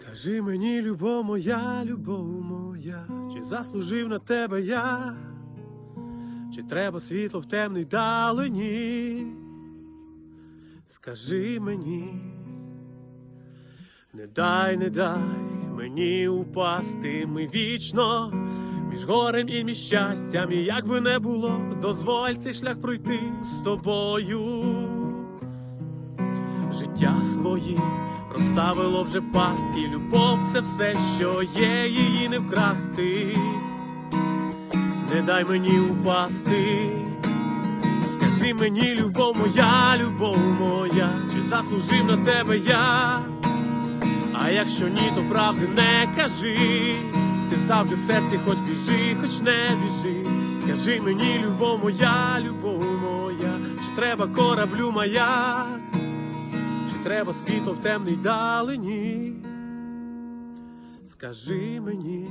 Скажи мені, любов моя, любов моя, чи заслужив на тебе я, чи треба світло в темній далині? Скажи мені, не дай, не дай мені упасти, ми вічно між горем і між щастям, і як би не було, дозволь цей шлях пройти з тобою. Життя свої розставило вже пастки, любов це все, що є, її не вкрасти. Не дай мені упасти, скажи мені, любов моя, любов моя, чи заслужив на тебе я, а якщо ні, то правди не кажи, ти завжди в серці хоч біжи, хоч не біжи. Скажи мені, любов моя, любов моя, чи треба кораблю маяк? Треба світло в темній далині? Скажи мені,